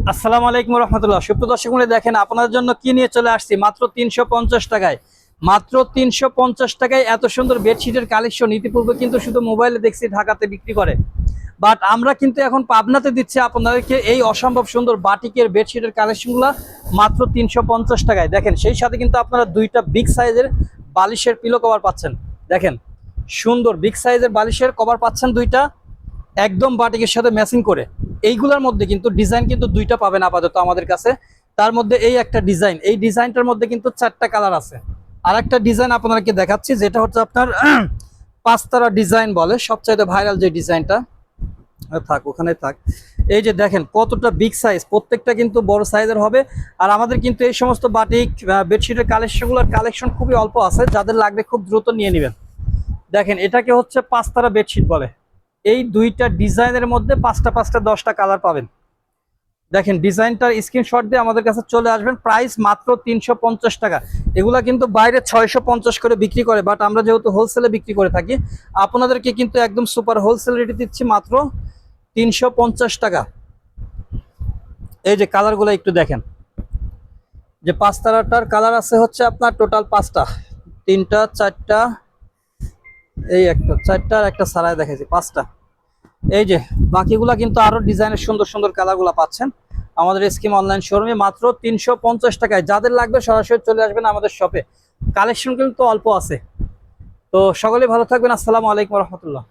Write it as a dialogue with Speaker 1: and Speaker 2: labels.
Speaker 1: আসসালামু আলাইকুম রহমতুল্লাহ। সুপ্রিয় দর্শক দেখেন আপনাদের জন্য কি নিয়ে চলে আসছি? মাত্র তিনশো পঞ্চাশ টাকায়। মাত্র তিনশো পঞ্চাশ টাকায় এত সুন্দর বেডশিটের কালেকশন ইতিপূর্বে কিন্তু শুধু মোবাইলে দেখছি, ঢাকাতে বিক্রি করে। বাট আমরা কিন্তু এখন পাবনাতে দিচ্ছি আপনাদেরকে এই অসম্ভব সুন্দর বাটিকের বেডশিটের কালেকশনগুলো মাত্র তিনশো পঞ্চাশ টাকায়। দেখেন, সেই সাথে কিন্তু আপনারা দুইটা বিগ সাইজের বালিশের পিলো কভার পাচ্ছেন। দেখেন, সুন্দর বিগ সাইজের বালিশের কভার পাচ্ছেন দুইটা। একদম বাটিকের সাথে ম্যাচিং করে। এইগুলোর মধ্যে কিন্তু ডিজাইন কিন্তু দুইটা পাবেন আপাতত আমাদের কাছে। তার মধ্যে এই একটা ডিজাইন এই ডিজাইনটার মধ্যে কিন্তু চারটা কালার আছে। আর একটা ডিজাইন আপনাদেরকে দেখাচ্ছি, যেটা হচ্ছে আপনার পাঁচতারা ডিজাইন বলে। সবচাইতে ভাইরাল যে ডিজাইনটা থাক, ওখানে থাক। এই যে দেখেন, কতটা বিগ সাইজ প্রত্যেকটা কিন্তু বড় সাইজের হবে। আর আমাদের কিন্তু এই সমস্ত বাটিক বেডশিটের কালেকশনগুলোর কালেকশন খুবই অল্প আছে। যাদের লাগবে খুব দ্রুত নিয়ে নেবেন। দেখেন, এটাকে হচ্ছে পাঁচতারা বেডশিট বলে। এই দুইটা ডিজাইনের মধ্যে পাঁচটা পাঁচটা দশটা কালার পাবেন। দেখেন, ডিজাইনটার স্ক্রিনশট দিয়ে আমাদের কাছে চলে আসবেন। প্রাইস মাত্র তিনশো পঞ্চাশ টাকা। এগুলা কিন্তু বাইরে ছয়শো পঞ্চাশ করে বিক্রি করে বাট আমরা যেহেতু হোলসেলে বিক্রি করে থাকি, আপনাদেরকে কিন্তু একদম সুপার হোলসেল রেটে দিচ্ছি মাত্র তিনশো পঞ্চাশ টাকা। এই যে কালারগুলো একটু দেখেন। যে পাঁচ তারাটার কালার আছে হচ্ছে আপনার টোটাল পাঁচটা। তিনটা, চারটা এই একটা, চারটা আর একটা সারায় দেখাইছি, পাঁচটা। এই যে, বাকিগুলা কিন্তু আরও ডিজাইনের সুন্দর সুন্দর কালারগুলা পাচ্ছেন। আমাদের স্কিম অনলাইন শোরুমে মাত্র তিনশো পঞ্চাশ টাকায়। যাদের লাগবে সরাসরি চলে আসবেন আমাদের শপে কালেকশন কিন্তু অল্প আছে। তো সকলে ভালো থাকবেন। আসসালামু আলাইকুম রহমতুল্লাহ।